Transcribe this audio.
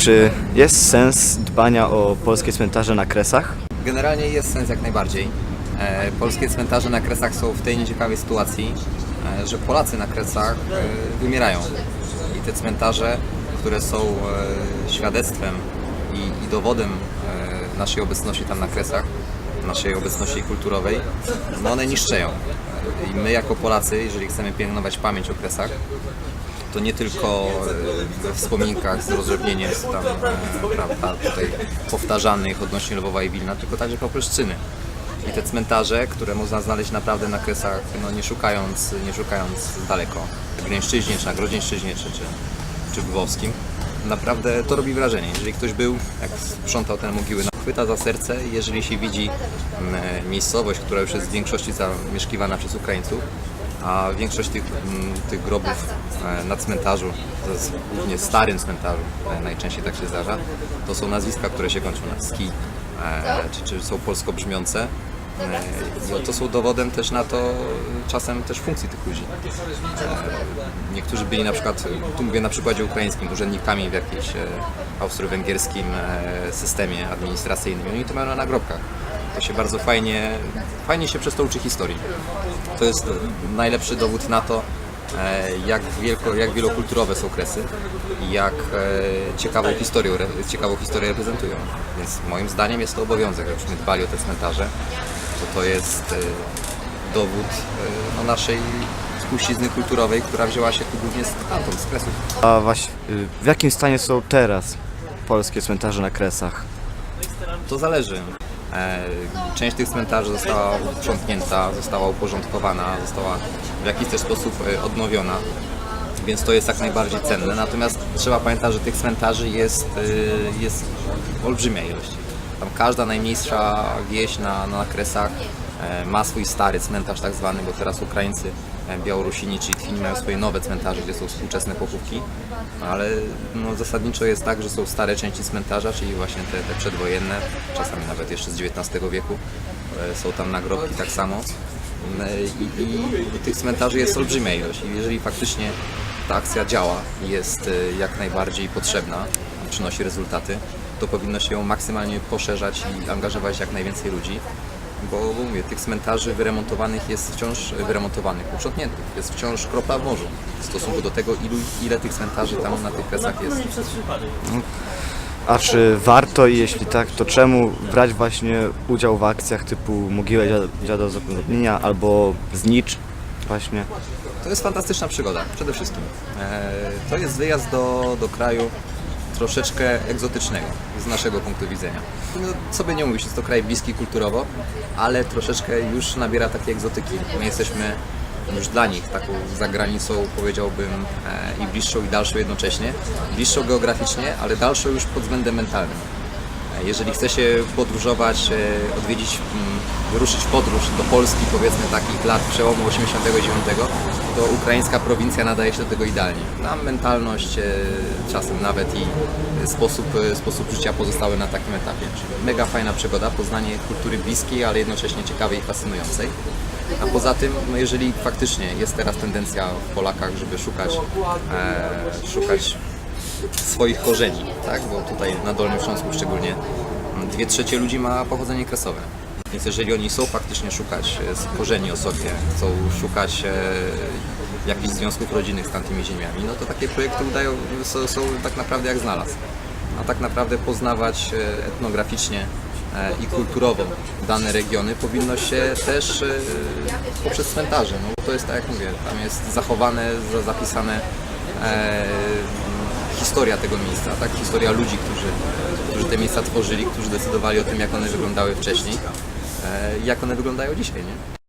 Czy jest sens dbania o polskie cmentarze na Kresach? Generalnie jest sens jak najbardziej. E, Polskie cmentarze na Kresach są w tej nieciekawej sytuacji, e, że Polacy na Kresach e, wymierają. I te cmentarze, które są świadectwem i, i dowodem naszej obecności tam na Kresach, naszej obecności kulturowej, no one niszczeją. I my jako Polacy, jeżeli chcemy pielęgnować pamięć o Kresach, to nie tylko e, we wspominkach z rozrzewnieniem tam, prawda, tutaj powtarzanych odnośnie Lwowa i Wilna, tylko także Kopryszczyny. I te cmentarze, które można znaleźć naprawdę na kresach, no nie szukając, nie szukając daleko, w Gnieźnieńszczyźnie, czy na Grodzieńszczyźnie, czy, czy, czy w Lwowskim, naprawdę to robi wrażenie. Jeżeli ktoś był, jak sprzątał te mogiły, no, chwyta za serce, jeżeli się widzi mm, e, miejscowość, która już jest w większości zamieszkiwana przez Ukraińców, a większość tych, mm, tych grobów e, na cmentarzu, to jest głównie starym cmentarzu, e, najczęściej tak się zdarza, to są nazwiska, które się kończą na ski, e, czy, czy są polsko brzmiące. E, I to są dowodem też na to e, czasem też funkcji tych ludzi. E, Niektórzy byli na przykład, tu mówię na przykładzie ukraińskim, urzędnikami w jakimś e, austro-węgierskim e, systemie administracyjnym. I oni to mają na nagrobkach. To się bardzo fajnie, fajnie się przez to uczy historii. To jest najlepszy dowód na to, e, jak, wielko, jak wielokulturowe są kresy i jak e, ciekawą historię, ciekawą historię reprezentują. Więc moim zdaniem jest to obowiązek, żebyśmy dbali o te cmentarze, to to jest e, dowód no, naszej spuścizny kulturowej, która wzięła się tu głównie stamtąd, z kresów. A właśnie, y, w jakim stanie są teraz polskie cmentarze na Kresach? To zależy. E, Część tych cmentarzy została uprzątnięta, została uporządkowana, została w jakiś też sposób e, odnowiona, więc to jest jak najbardziej cenne. Natomiast trzeba pamiętać, że tych cmentarzy jest, e, jest olbrzymia ilość. Tam każda najmniejsza wieś na, na Kresach ma swój stary cmentarz tak zwany, bo teraz Ukraińcy, Białorusini czy Litwini mają swoje nowe cmentarze, gdzie są współczesne pochówki, ale no, zasadniczo jest tak, że są stare części cmentarza, czyli właśnie te, te przedwojenne, czasami nawet jeszcze z XIX wieku, e, są tam nagrobki tak samo. E, I, i tych cmentarzy jest olbrzymia ilość i jeżeli faktycznie ta akcja działa i jest e, jak najbardziej potrzebna, przynosi rezultaty, to powinno się ją maksymalnie poszerzać i angażować jak najwięcej ludzi, bo, bo mówię, tych cmentarzy wyremontowanych jest wciąż wyremontowanych, uprzątniętych, jest wciąż kropla w morzu w stosunku do tego, ilu, ile tych cmentarzy tam na tych kresach jest. A czy warto i jeśli tak, to czemu brać właśnie udział w akcjach typu Mogiła Dziada- Dziada Zapomnienia albo Znicz właśnie? To jest fantastyczna przygoda, przede wszystkim. E, To jest wyjazd do, do kraju troszeczkę egzotycznego z naszego punktu widzenia. No, co by nie mówić, jest to kraj bliski kulturowo, ale troszeczkę już nabiera takiej egzotyki. My jesteśmy już dla nich taką zagranicą, powiedziałbym, e, i bliższą i dalszą jednocześnie. Bliższą geograficznie, ale dalszą już pod względem mentalnym. E, Jeżeli chce się podróżować, e, odwiedzić, mm, wyruszyć w podróż do Polski, powiedzmy takich lat przełomu 89, to ukraińska prowincja nadaje się do tego idealnie. Na mentalność, e, czasem nawet i sposób, e, sposób życia pozostały na takim etapie. Czyli mega fajna przygoda, poznanie kultury bliskiej, ale jednocześnie ciekawej i fascynującej. A poza tym, no jeżeli faktycznie jest teraz tendencja w Polakach, żeby szukać, e, szukać swoich korzeni, tak? bo tutaj na Dolnym Śląsku szczególnie dwie trzecie ludzi ma pochodzenie kresowe. Więc jeżeli oni są faktycznie szukać e, korzeni o sobie, chcą szukać e, jakichś związków rodzinnych z tamtymi ziemiami, no to takie projekty udają, są, są tak naprawdę jak znalazł. A tak naprawdę poznawać e, etnograficznie e, i kulturowo dane regiony powinno się też e, poprzez cmentarze, no bo to jest tak jak mówię, tam jest zachowane, za- zapisane e, historia tego miejsca, tak? historia ludzi, którzy, którzy te miejsca tworzyli, którzy decydowali o tym, jak one wyglądały wcześniej, e, jak one wyglądają dzisiaj. Nie?